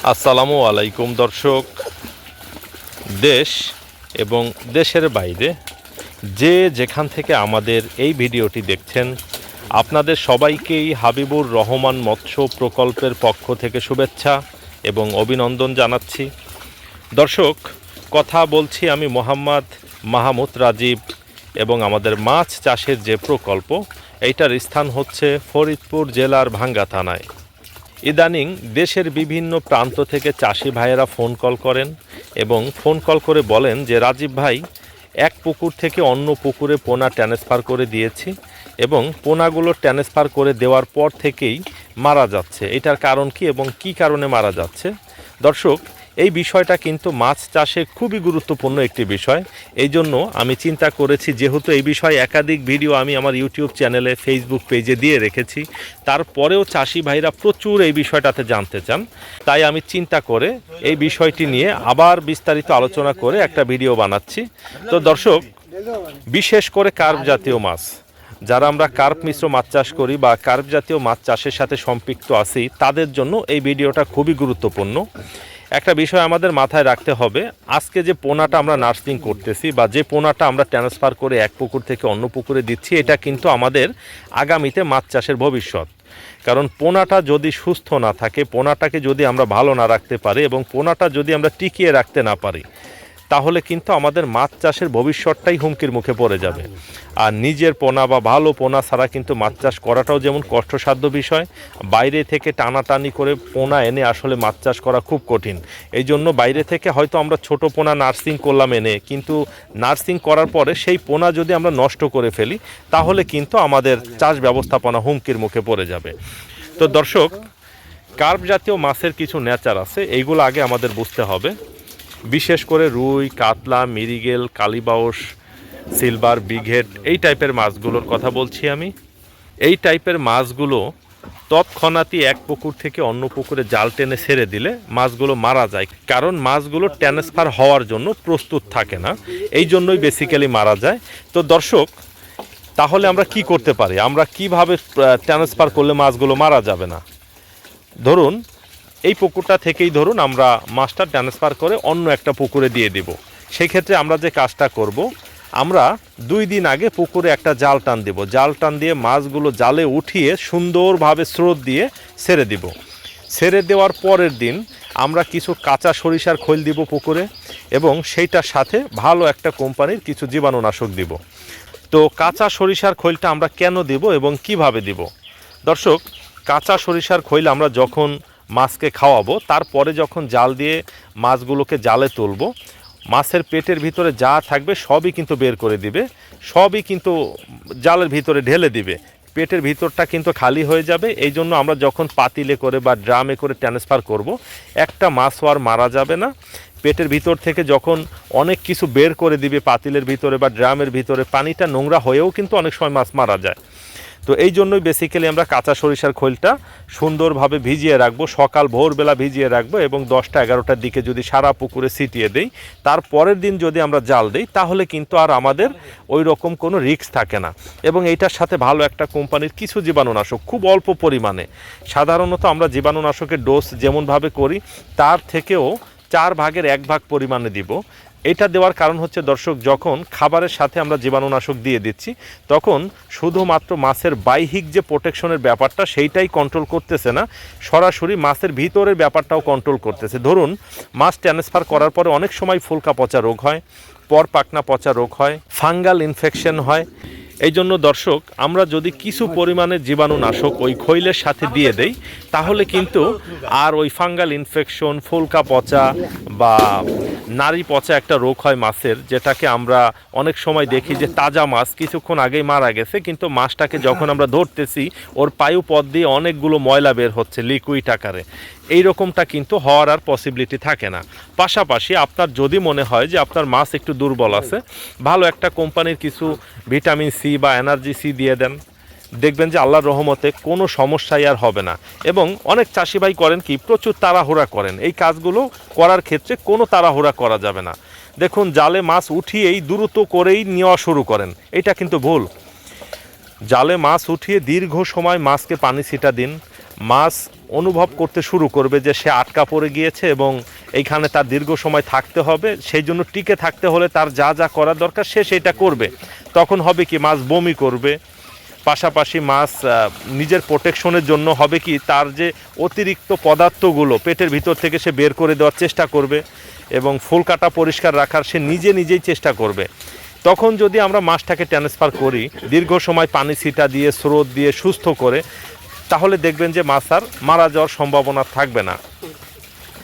আসসালামু আলাইকুম, দর্শক। দেশ এবং দেশের বাইরে যে যেখান থেকে আমাদের এই ভিডিওটি দেখছেন, আপনাদের সবাইকেই হাবিবুর রহমান মৎস্য প্রকল্পের পক্ষ থেকে শুভেচ্ছা এবং অভিনন্দন জানাচ্ছি। দর্শক, কথা বলছি আমি মোহাম্মদ মাহমুদ রাজীব এবং আমাদের মাছ চাষের যে প্রকল্প, এইটার স্থান হচ্ছে ফরিদপুর জেলার ভাঙ্গা থানায়। ইদানিং দেশের বিভিন্ন প্রান্ত থেকে চাষি ভাইয়েরা ফোন কল করেন এবং ফোন কল করে বলেন যে, রাজীব ভাই, এক পুকুর থেকে অন্য পুকুরে পোনা ট্রান্সফার করে দিয়েছি এবং পোনাগুলো ট্রান্সফার করে দেওয়ার পর থেকেই মারা যাচ্ছে। এটার কারণ কি এবং কি কারণে মারা যাচ্ছে? দর্শক এই বিষয়টা কিন্তু মাছ চাষে খুবই গুরুত্বপূর্ণ একটি বিষয়। এই জন্য আমি চিন্তা করেছি, যেহেতু এই বিষয়ে একাধিক ভিডিও আমি আমার ইউটিউব চ্যানেলে ফেসবুক পেজে দিয়ে রেখেছি, তারপরেও চাষি ভাইরা প্রচুর এই বিষয়টাতে জানতে চান। তাই আমি চিন্তা করে এই বিষয়টি নিয়ে আবার বিস্তারিত আলোচনা করে একটা ভিডিও বানাচ্ছি। তো দর্শক, বিশেষ করে কার্প জাতীয় মাছ। যারা আমরা কার্প মিশ্র মাছ চাষ করি বা কার্প জাতীয় মাছ চাষের সাথে সম্পৃক্ত আছি, তাদের জন্য এই ভিডিওটা খুবই গুরুত্বপূর্ণ। একটা বিষয় আমাদের মাথায় রাখতে হবে, আজকে যে পোনাটা আমরা নার্সিং করতেছি বা যে পোনাটা আমরা ট্রান্সফার করে এক পুকুর থেকে অন্য পুকুরে দিচ্ছি, এটা কিন্তু আমাদের আগামীতে মাছ চাষের ভবিষ্যৎ। কারণ পোনাটা যদি সুস্থ না থাকে, পোনাটাকে যদি আমরা ভালো না রাখতে পারি এবং পোনাটা যদি আমরা টিকিয়ে রাখতে না পারি তাহলে কিন্তু আমাদের মাছ চাষের ভবিষ্যৎটাই হুমকির মুখে পড়ে যাবে। আর নিজের পোনা বা ভালো পোনা ছাড়া কিন্তু মাছ চাষ করাটাও যেমন কষ্টসাধ্য বিষয়, বাইরে থেকে টানাটানি করে পোনা এনে আসলে মাছ চাষ করা খুব কঠিন। এই জন্য বাইরে থেকে হয়তো আমরা ছোট পোনা নার্সিং করলাম এনে, কিন্তু নার্সিং করার পরে সেই পোনা যদি আমরা নষ্ট করে ফেলি, তাহলে কিন্তু আমাদের চাষ ব্যবস্থাপনা হুমকির মুখে পড়ে যাবে। তো দর্শক, কার্প জাতীয় মাছের কিছু নেচার আছে, এইগুলো আগে আমাদের বুঝতে হবে। বিশেষ করে রুই, কাতলা, মিরিগেল, কালিবাউস, সিলভার বিঘেট এই টাইপের মাছগুলোর কথা বলছি আমি। এই টাইপের মাছগুলো তৎক্ষণাৎই এক পুকুর থেকে অন্য পুকুরে জাল টেনে ছেড়ে দিলে মাছগুলো মারা যায়। কারণ মাছগুলো ট্রান্সফার হওয়ার জন্য প্রস্তুত থাকে না, এই জন্যই বেসিক্যালি মারা যায়। তো দর্শক, তাহলে আমরা কি করতে পারি? আমরা কীভাবে ট্রান্সফার করলে মাছগুলো মারা যাবে না? ধরুন এই পুকুরটা থেকেই ধরুন আমরা মাছটা ট্রান্সফার করে অন্য একটা পুকুরে দিয়ে দিব। সেই ক্ষেত্রে আমরা যে কাজটা করব, আমরা দুই দিন আগে পুকুরে একটা জাল টান দিব। জাল টান দিয়ে মাছগুলো জালে উঠিয়ে সুন্দরভাবে স্রোত দিয়ে ছেড়ে দিব। ছেড়ে দেওয়ার পরের দিন আমরা কিছু কাঁচা সরিষার খৈল দিব পুকুরে এবং সেইটার সাথে ভালো একটা কোম্পানির কিছু জীবাণুনাশক দিব। তো কাঁচা সরিষার খৈলটা আমরা কেন দিব এবং কীভাবে দিব? দর্শক, কাঁচা সরিষার খৈল আমরা যখন মাছকে খাওয়াবো, তারপরে যখন জাল দিয়ে মাছগুলোকে জালে তুলবো, মাছের পেটের ভিতরে যা থাকবে সবই কিন্তু বের করে দিবে, সবই কিন্তু জালের ভিতরে ঢেলে দিবে। পেটের ভিতরটা কিন্তু খালি হয়ে যাবে, এই জন্য আমরা যখন পাতিলে করে বা ড্রামে করে ট্রান্সফার করব, একটা মাছও আর মারা যাবে না। পেটের ভিতর থেকে যখন অনেক কিছু বের করে দিবে পাতিলের ভিতরে বা ড্রামের ভিতরে, পানিটা নোংরা হয়েও কিন্তু অনেক সময় মাছ মারা যায়। তো এই জন্যই বেসিক্যালি আমরা কাঁচা সরিষার খোলটা সুন্দরভাবে ভিজিয়ে রাখব। সকাল, ভোরবেলা ভিজিয়ে রাখব এবং দশটা, এগারোটার দিকে যদি সারা পুকুরে ছিটিয়ে দেই, তার পরের দিন যদি আমরা জাল দিই, তাহলে কিন্তু আর আমাদের ওই রকম কোনো রিস্ক থাকে না। এবং এইটার সাথে ভালো একটা কোম্পানির কিছু জীবাণুনাশক, খুব অল্প পরিমাণে। সাধারণত আমরা জীবাণুনাশকের ডোজ যেমনভাবে করি, তার থেকেও চার ভাগের এক ভাগ পরিমাণে দিব। এটা দেওয়ার কারণ হচ্ছে দর্শক, যখন খাবারের সাথে আমরা জীবাণুনাশক দিয়ে দিচ্ছি, তখন শুধুমাত্র মাছের বাইহিক যে প্রোটেকশনের ব্যাপারটা, সেইটাই কন্ট্রোল করতেছে না। সরাসরি মাছের ভিতরের ব্যাপারটাও কন্ট্রোল করতেছে। ধরুন, মাছ ট্রান্সফার করার পরে অনেক সময় ফুলকা পচা রোগ হয় পর পাকনা পচা রোগ হয় ফাঙ্গাল ইনফেকশন হয় এই জন্য দর্শক, আমরা যদি কিছু পরিমাণে জীবাণুনাশক ওই খৈলের সাথে দিয়ে দেই, তাহলে কিন্তু আর ওই ফাঙ্গাল ইনফেকশন, ফুলকা পচা বা নারী পচা একটা রোগ হয় মাছের, যেটাকে আমরা অনেক সময় দেখি যে তাজা মাছ কিছুক্ষণ আগেই মারা গেছে, কিন্তু মাছটাকে যখন আমরা ধরতেছি, ওর পায়ু পথ দিয়ে অনেকগুলো ময়লা বের হচ্ছে লিকুইড আকারে। এই রকমটা কিন্তু হওয়ার আর পসিবিলিটি থাকে না। পাশাপাশি আপনার যদি মনে হয় যে আপনার মাছ একটু দুর্বল আছে, ভালো একটা কোম্পানির কিছু ভিটামিন সি বা এনার্জি সি দিয়ে দেন। দেখবেন যে আল্লাহর রহমতে কোনো সমস্যাই আর হবে না। এবং অনেক চাষি ভাই করেন কি, প্রচুর তাড়াহুড়া করেন। এই কাজগুলো করার ক্ষেত্রে কোনো তাড়াহুড়া করা যাবে না। দেখুন, জালে মাছ উঠিয়েই দ্রুত করেই নেওয়া শুরু করেন। এটা কিন্তু ভুল। জালে মাছ উঠিয়ে দীর্ঘ সময় মাছকে পানি ছিটা দিন। মাছ অনুভব করতে শুরু করবে যে সে আটকা পড়ে গিয়েছে এবং এইখানে তার দীর্ঘ সময় থাকতে হবে, সেই জন্য টিকে থাকতে হলে তার যা যা করা দরকার সে সেটা করবে। তখন হবে কি, মাছ বমি করবে, পাশাপাশি মাছ নিজের প্রোটেকশনের জন্য হবে কি, তার যে অতিরিক্ত পদার্থগুলো পেটের ভিতর থেকে সে বের করে দেওয়ার চেষ্টা করবে এবং ফুল কাটা পরিষ্কার রাখার সে নিজে নিজেই চেষ্টা করবে। তখন যদি আমরা মাছটাকে ট্রান্সফার করি, দীর্ঘ সময় পানি ছিটা দিয়ে, স্রোত দিয়ে সুস্থ করে তাহলে দেখবেন যে মাছ আর মারা যাওয়ার সম্ভাবনা থাকবে না।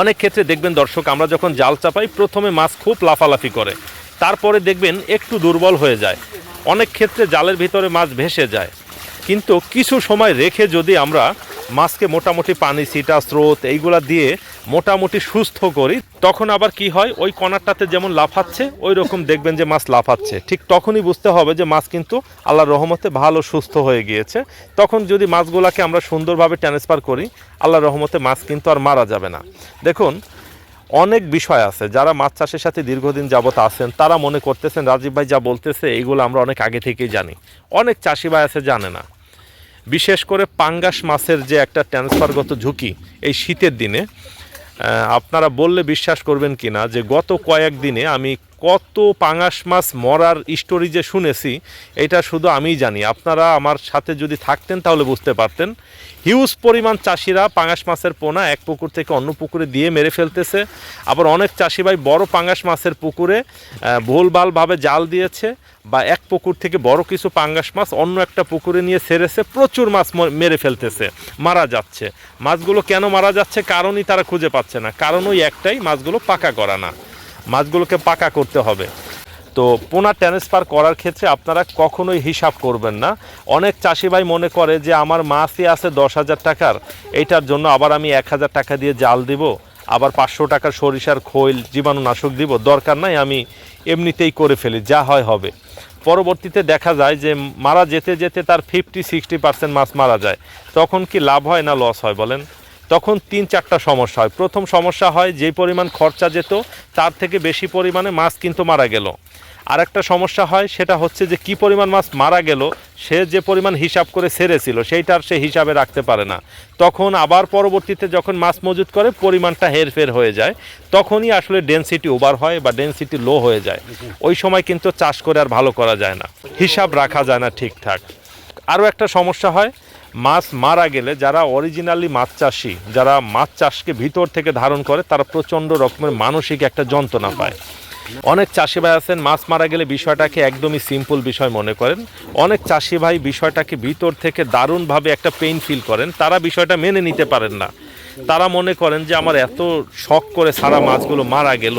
অনেক ক্ষেত্রে দেখবেন দর্শক, আমরা যখন জাল চাপাই, প্রথমে মাছ খুব লাফালাফি করে। তারপরে দেখবেন একটু দুর্বল হয়ে যায়। অনেক ক্ষেত্রে জালের ভিতরে মাছ ভেসে যায়। কিন্তু কিছু সময় রেখে যদি আমরা মাছকে মোটামুটি পানি ছিটা স্রোত এইগুলা দিয়ে মোটামুটি সুস্থ করি। তখন আবার কি হয়, ওই কণাটাতে যেমন লাফাচ্ছে ওই রকম দেখবেন যে মাছ লাফাচ্ছে। ঠিক তখনই বুঝতে হবে যে মাছ কিন্তু আল্লাহর রহমতে ভালো, সুস্থ হয়ে গিয়েছে। তখন যদি মাছগুলাকে আমরা সুন্দরভাবে ট্রান্সফার করি, আল্লাহর রহমতে মাছ কিন্তু আর মারা যাবে না। দেখুন, অনেক বিষয় আছে। যারা মাছ চাষের সাথে দীর্ঘদিন যাবত আছেন, তারা মনে করতেছেন, রাজীব ভাই যা বলতেছে, এইগুলো আমরা অনেক আগে থেকেই জানি। অনেক চাষি ভাই আছে, জানে না। বিশেষ করে পাঙ্গাস মাছের যে একটা ট্রান্সফারগত ঝুঁকি এই শীতের দিনে আপনারা বললে বিশ্বাস করবেন কি না যে গত কয়েকদিনে আমি কত পাঙাশ মাছ মরার স্টোরি যে শুনেছি, এটা শুধু আমিই জানি। আপনারা আমার সাথে যদি থাকতেন তাহলে বুঝতে পারতেন। হিউজ পরিমাণ চাষিরা পাঙাশ মাছের পোনা এক পুকুর থেকে অন্য পুকুরে দিয়ে মেরে ফেলতেছে। আবার অনেক চাষি ভাই বড় পাঙাশ মাছের পুকুরে ভুলভালভাবে জাল দিয়েছে। বা এক পুকুর থেকে বড় কিছু পাঙ্গাস মাছ অন্য একটা পুকুরে নিয়ে ছেড়েছে প্রচুর মাছ মেরে ফেলতেছে, মারা যাচ্ছে। মাছগুলো কেন মারা যাচ্ছে কারণই তারা খুঁজে পাচ্ছে না। কারণ ওই একটাই, মাছগুলো পাকা করা না। মাছগুলোকে পাকা করতে হবে। তো পোনা ট্রান্সফার করার ক্ষেত্রে আপনারা কখনোই হিসাব করবেন না। অনেক চাষি ভাই মনে করে যে, আমার মাছই আছে দশ হাজার টাকার, এইটার জন্য আবার আমি এক হাজার টাকা দিয়ে জাল দিব। আবার পাঁচশো টাকার সরিষার খৈল, জীবাণুনাশক দিব, দরকার নাই, আমি এমনিতেই করে ফেলি, যা হয় হবে। পরবর্তীতে দেখা যায় যে মারা যেতে যেতে তার ফিফটি সিক্সটি পার্সেন্ট মাছ মারা যায়। তখন কি লাভ হয় না লস হয় বলেন? তখন তিন চারটা সমস্যা হয়। প্রথম সমস্যা হয় যে পরিমাণ খরচা যেত, তার থেকে বেশি পরিমাণে মাছ কিন্তু মারা গেল। আর একটা সমস্যা হয়, সেটা হচ্ছে যে কি পরিমাণ মাছ মারা গেল, সে যে পরিমাণ হিসাব করে সেরেছিল সেইটার সে হিসাবে রাখতে পারে না। তখন আবার পরবর্তীতে যখন মাছ মজুত করে, পরিমাণটা হেরফের হয়ে যায়, তখনই আসলে ডেনসিটি ওভার হয় বা ডেনসিটি লো হয়ে যায়। ওই সময় কিন্তু চাষ করে আর ভালো করা যায় না। হিসাব রাখা যায় না ঠিকঠাক। আরও একটা সমস্যা হয়, মাছ মারা গেলে যারা অরিজিনালি মাছ চাষি, যারা মাছ চাষকে ভিতর থেকে ধারণ করে, তারা প্রচণ্ড রকমের মানসিক একটা যন্ত্রণা পায়। অনেক চাষি ভাই আছেন, মাছ মারা গেলে বিষয়টাকে একদমই সিম্পল বিষয় মনে করেন। অনেক চাষি ভাই বিষয়টাকে ভিতর থেকে দারুণভাবে একটা পেইন ফিল করেন, তারা বিষয়টা মেনে নিতে পারেন না। তারা মনে করেন যে, আমার এত শখ করে সারা মাছগুলো মারা গেল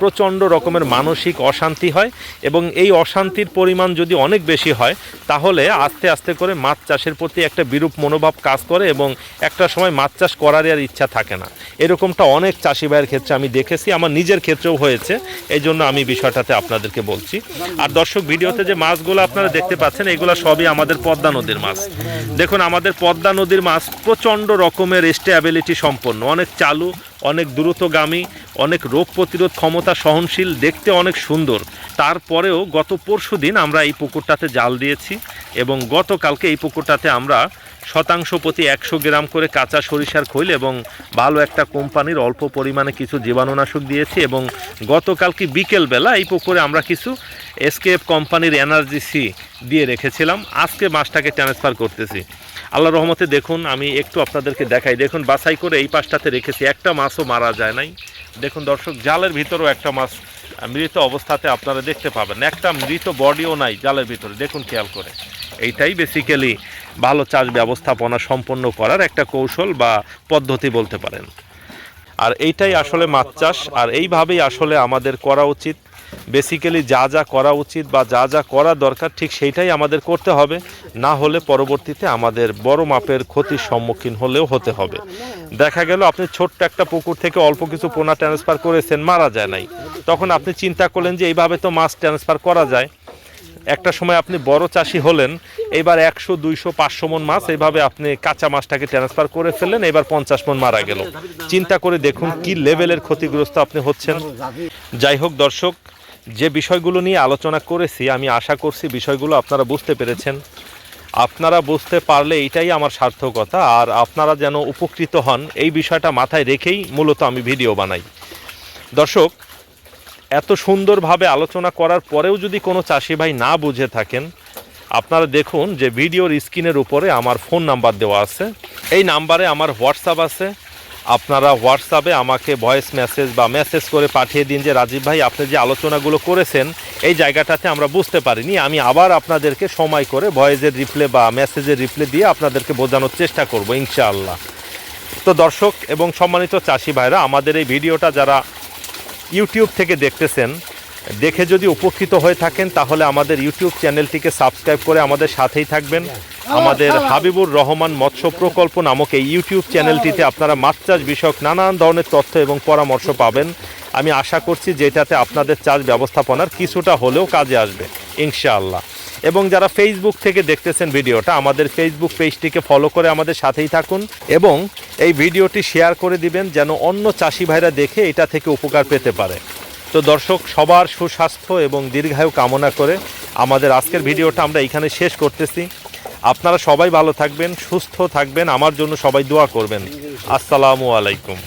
প্রচণ্ড রকমের মানসিক অশান্তি হয় এবং এই অশান্তির পরিমাণ যদি অনেক বেশি হয়, তাহলে আস্তে আস্তে করে মাছ চাষের প্রতি একটা বিরূপ মনোভাব কাজ করে এবং একটা সময় মাছ চাষ করারই আর ইচ্ছা থাকে না। এরকমটা অনেক চাষি ভাইয়ের ক্ষেত্রে আমি দেখেছি, আমার নিজের ক্ষেত্রেও হয়েছে, এই জন্য আমি বিষয়টাতে আপনাদেরকে বলছি। আর দর্শক, ভিডিওতে যে মাছগুলো আপনারা দেখতে পাচ্ছেন, এগুলো সবই আমাদের পদ্মা নদীর মাছ। দেখুন, আমাদের পদ্মা নদীর মাছ প্রচণ্ড রকমের স্টেবিলিটি সম্পন্ন, অনেক চালু অনেক দ্রুতগামী, অনেক রোগ প্রতিরোধ ক্ষমতা সহনশীল, দেখতে অনেক সুন্দর। তারপরেও গত পরশু দিন আমরা এই পুকুরটাতে জাল দিয়েছি এবং গতকালকে এই পুকুরটাতে আমরা শতাংশ প্রতি একশো গ্রাম করে কাঁচা সরিষার খৈল এবং ভালো একটা কোম্পানির অল্প পরিমাণে কিছু জীবাণুনাশক দিয়েছি এবং গতকালকে বিকেলবেলা এই পুকুরে আমরা কিছু এসকেএফ কোম্পানির এনার্জি সি দিয়ে রেখেছিলাম। আজকে মাছটাকে ট্রান্সফার করতেছি। আল্লাহ রহমতে দেখুন, আমি একটু আপনাদেরকে দেখাই। দেখুন, বাছাই করে এই পাশটাতে রেখেছি। একটা মাছও মারা যায় নাই। দেখুন দর্শক, জালের ভিতরেও একটা মাছ মৃত অবস্থাতে আপনারা দেখতে পাবেন। একটা মৃত বডিও নাই জালের ভিতরে। দেখুন খেয়াল করে। এইটাই বেসিক্যালি ভালো চাষ ব্যবস্থাপনা সম্পন্ন করার একটা কৌশল বা পদ্ধতি বলতে পারেন। আর এইটাই আসলে মাছ চাষ। আর এইভাবেই আসলে আমাদের করা উচিত। বেসিক্যালি যা যা করা উচিত বা যা যা করা দরকার, ঠিক সেইটাই আমাদের করতে হবে। না হলে পরবর্তীতে আমাদের বড় মাপের ক্ষতির সম্মুখীন হলেও হতে হবে। দেখা গেল আপনি ছোট্ট একটা পুকুর থেকে অল্প কিছু পোনা ট্রান্সফার করেছেন, মারা যায় নাই। তখন আপনি চিন্তা করলেন যে এইভাবে তো মাছ ট্রান্সফার করা যায়। একটা সময় আপনি বড় চাষি হলেন, এবার একশো, দুইশো, পাঁচশো মন মাছ এইভাবে আপনি কাঁচা মাছটাকে ট্রান্সফার করে ফেললেন, এবার পঞ্চাশ মন মারা গেল। চিন্তা করে দেখুন কি লেভেলের ক্ষতিগ্রস্ত আপনি হচ্ছেন। যাই হোক দর্শক যে বিষয়গুলো নিয়ে আলোচনা করেছি, আমি আশা করছি বিষয়গুলো আপনারা বুঝতে পেরেছেন। আপনারা বুঝতে পারলে এইটাই আমার সার্থকতা, আর আপনারা যেন উপকৃত হন, এই বিষয়টা মাথায় রেখেই মূলত আমি ভিডিও বানাই। দর্শক, এত সুন্দরভাবে আলোচনা করার পরেও যদি কোনো চাষি ভাই না বুঝে থাকেন, আপনারা দেখুন যে ভিডিওর স্ক্রিনের উপরে আমার ফোন নাম্বার দেওয়া আছে। এই নাম্বারে আমার হোয়াটসঅ্যাপ আছে। আপনারা হোয়াটসঅ্যাপে আমাকে ভয়েস মেসেজ বা মেসেজ করে পাঠিয়ে দিন যে, রাজীব ভাই, আপনি যে আলোচনাগুলো করেছেন, এই জায়গাটাতে আমরা বুঝতে পারিনি। আমি আবার আপনাদেরকে সময় করে ভয়েসের রিপ্লে বা মেসেজের রিপ্লে দিয়ে আপনাদেরকে বোঝানোর চেষ্টা করব, ইনশাআল্লাহ। তো দর্শক এবং সম্মানিত চাষি ভাইরা, আমাদের এই ভিডিওটা যারা ইউটিউব থেকে দেখতেছেন দেখে যদি উপকৃত হয়ে থাকেন তাহলে আমাদের ইউটিউব চ্যানেলটিকে সাবস্ক্রাইব করে আমাদের সাথেই থাকবেন। আমাদের হাবিবুর রহমান মৎস্য প্রকল্প নামক এই ইউটিউব চ্যানেলটিতে আপনারা মাছ চাষ বিষয়ক নানান ধরনের তথ্য এবং পরামর্শ পাবেন। আমি আশা করছি যেটাতে আপনাদের চাষ ব্যবস্থাপনার কিছুটা হলেও কাজে আসবে ইনশাআল্লাহ। এবং যারা ফেসবুক থেকে দেখতেছেন ভিডিওটা আমাদের ফেসবুক পেজটিকে ফলো করে আমাদের সাথেই থাকুন এবং এই ভিডিওটি শেয়ার করে দিবেন যেন অন্য চাষি ভাইরা দেখে এটা থেকে উপকার পেতে পারে। তো দর্শক, সবার সুস্বাস্থ্য এবং দীর্ঘায়ু কামনা করে আমাদের আজকের ভিডিওটা আমরা এখানে শেষ করতেছি। আপনারা সবাই ভালো থাকবেন, সুস্থ থাকবেন, আমার জন্য সবাই দোয়া করবেন। আসসালামু আলাইকুম।